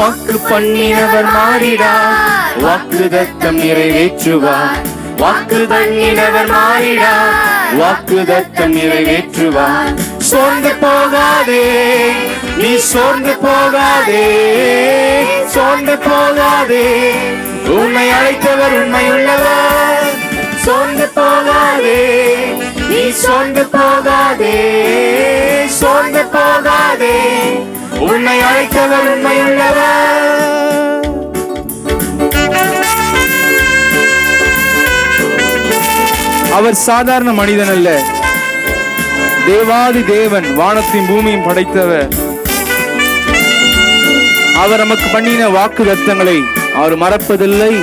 வாக்கு பண்ணினவர் மாறிடார் வாக்கு தத்தம் நிறைவேற்றுவார். வாக்கு பண்ணினவர் மாறிடார் வாக்கு தத்தம் நிறைவேற்றுவார். சோர்ந்து போகாதே. நீ சோர்ந்து போகாதே. சோர்ந்து போகாதே. உன்னை அழைத்தவர் உண்மை உள்ளவர் சோர்ந்து போகாதே. நீ சோர்ந்து போகாதே. சோர்ந்து போகாதே. உன்னை அழைத்தவர் உண்மை அவர் சாதாரண மனிதன் அல்ல. தேவாதி தேவன் வானத்தையும் பூமியும் படைத்தவர். அவர் நமக்கு பண்ணின வாக்கு தத்தங்களை அவர் மறப்பதில்லை.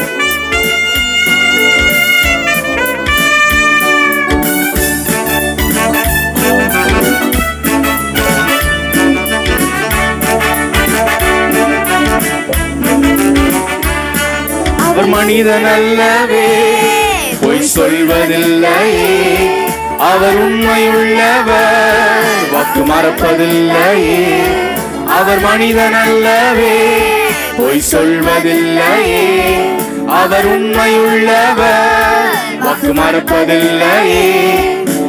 அவர் மனிதன் அல்லவே. சொல்வதில்லையே அவர் உண்மையுள்ளவர் வாக்கு மறப்பதில்லையே அவர் மனிதன் அல்லவே பொய் சொல்வதில்லையே அவர் உண்மையுள்ளவர் வாக்கு மறப்பதில்லையே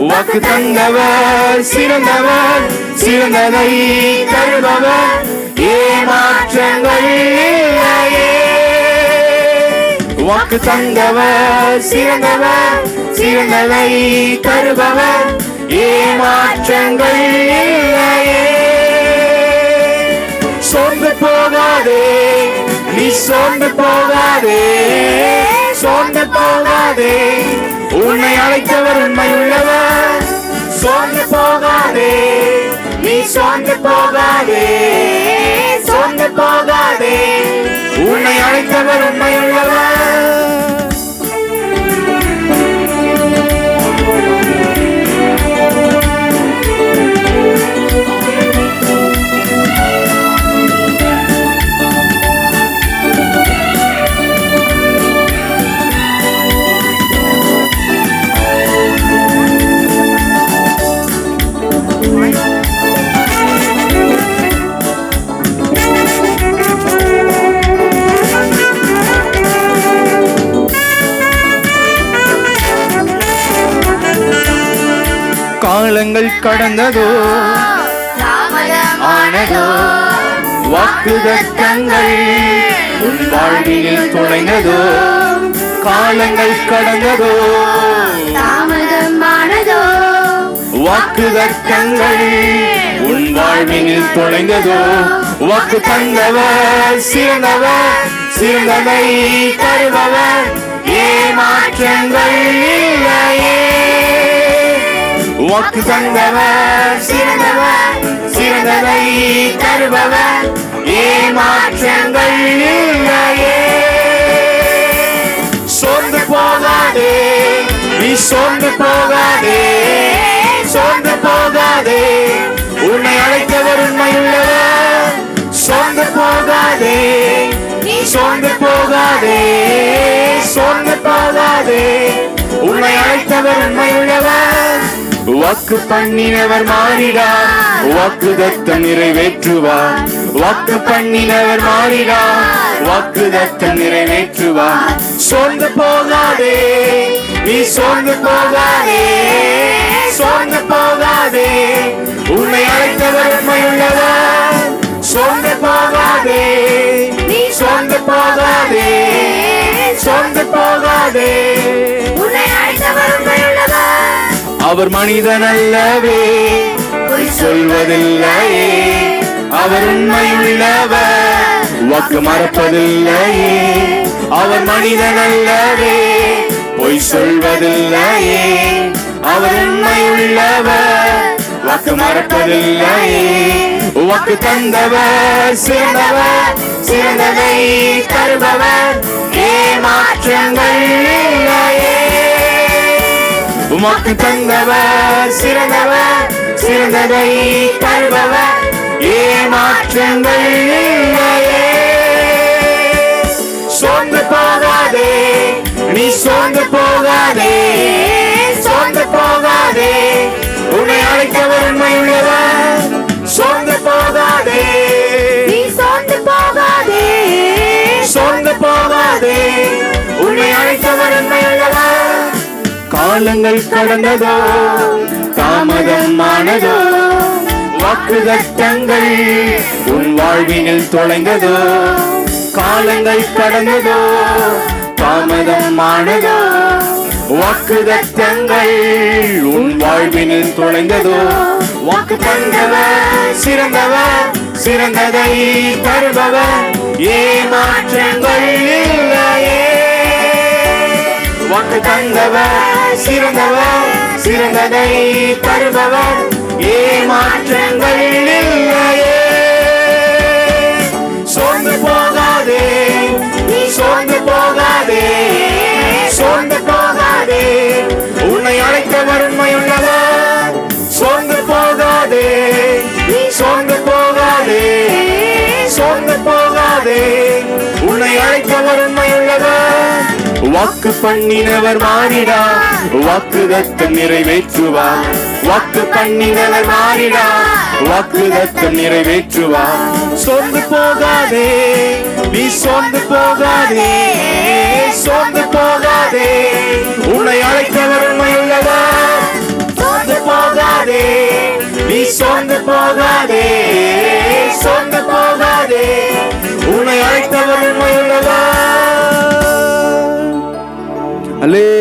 வாக்கு தந்தவர் சிறந்தவர் சிறந்ததை தருபவர். ஏமாற்றங்கள் வாக்கு தந்தவர் சிறந்தவர் சிறந்ததை தருபவர் ஏமாற்றங்கள் இல்லையே. சோர்ந்து போகாதே நீ சோர்ந்து போகாதே. சோர்ந்து போகாதே உன்னை அழைத்தவர் உண்மை உள்ளவர். சோர்ந்து போகாதே நீ சோர்ந்து போகாதே. சோர்ந்து போகாதே உன்னை அழைத்தவர் உண்மை உள்ளவர். காலங்கள் கடந்ததோ? ஆனதோ? வாக்குதத்தங்கள் வாழ்வினில் துளைந்ததோ காலங்கள் கடந்ததோ? தாமதமானதோ? வாக்குதத்தங்கள் உன் வாழ்வினில் தொலைந்ததோ வாக்கு தந்தவர் சிறந்தவர் சிறந்ததை தருபவர். ஏமாற்றங்கள் இல்லையே. வாக்கு தந்தவர் சிறந்தவர் சிறந்ததை தருபவர். ஏமாற்றங்கள் இல்லையே. சோர்ந்து போகாதே நீ சோர்ந்து போகாதே. சோர்ந்து போகாதே. உன்னை அழைத்தவர் உண்மையுள்ளவர் சோர்ந்து போகாதே நீ சோர்ந்து போகாதே. சோர்ந்து போகாதே. உன்னை அழைத்தவர் உண்மையுள்ளவர் வாக்கு பண்ணினவர் மாறிடார் வாக்கு தத்தம் நிறைவேற்றுவார். வாக்கு பண்ணினவர் மாறிடார் வாக்கு தத்தம் நிறைவேற்றுவார். சோர்ந்து போகாதே நீ சோர்ந்து போகாதே சோர்ந்து போகாதே. உன்னை அழைத்தவர் உண்மையுள்ளவர் சோர்ந்து போகாதே நீ சோர்ந்து போகாதே சோர்ந்து போகாதே. அவர் மனிதன் அல்லவே பொய் சொல்வதில்லையே. அவர் உண்மையுள்ளவர் வாக்கு மறப்பதில்லையே. அவர் மனிதன் அல்லவே பொய் சொல்வதில்லையே. அவர் உண்மையுள்ளவர் வாக்கு மறப்பதில்லையே. வாக்கு தந்தவர் சிறந்தவர் சிறந்ததை தருபவர். ஏமாற்றங்கள் இல்லையே. உமக்கு தந்தவர் சிறந்தவர் சிறந்ததை தருபவர். ஏமாற்றங்கள் இல்லையே. சோர்ந்து போகாதே நீ சோர்ந்து போகாதே. காலங்கள் கடந்ததோ தாமதம் வாக்கு வாக்குதத்தங்கள் உன் வாழ்வினில் தொலைந்ததோ காலங்கள் கடந்ததோ தாமதம் வாக்கு வாக்குதத்தங்கள் உன் வாழ்வினில் தொலைந்ததோ வாக்கு தந்தவர் சிறந்தவர் சிறந்ததை தருபவர் ஏமாற்றங்கள் வாக்கு தந்தவர் சிறந்தவர் சிறந்ததை தருபவர். ஏமாற்றங்கள் இல்லையே. வாக்கு பண்ணினவர் மாறிடா. வாக்கு தத்தம் நிறைவேற்றுவார் வாக்கு பண்ணினவர் மாறிடா. வாக்கு தத்தம் நிறைவேற்றுவார் சோர்ந்து போகாதே. நீ சோர்ந்து போகாதே. சோர்ந்து போகாதே. உன்னை அழைத்தவர் உண்மையுள்ளவர் சோர்ந்து போகாதே. நீ சோர்ந்து போகாதே. சோர்ந்து போகாதே. உன்னை அழைத்தவர் உண்மையுள்ளவர் அல்லே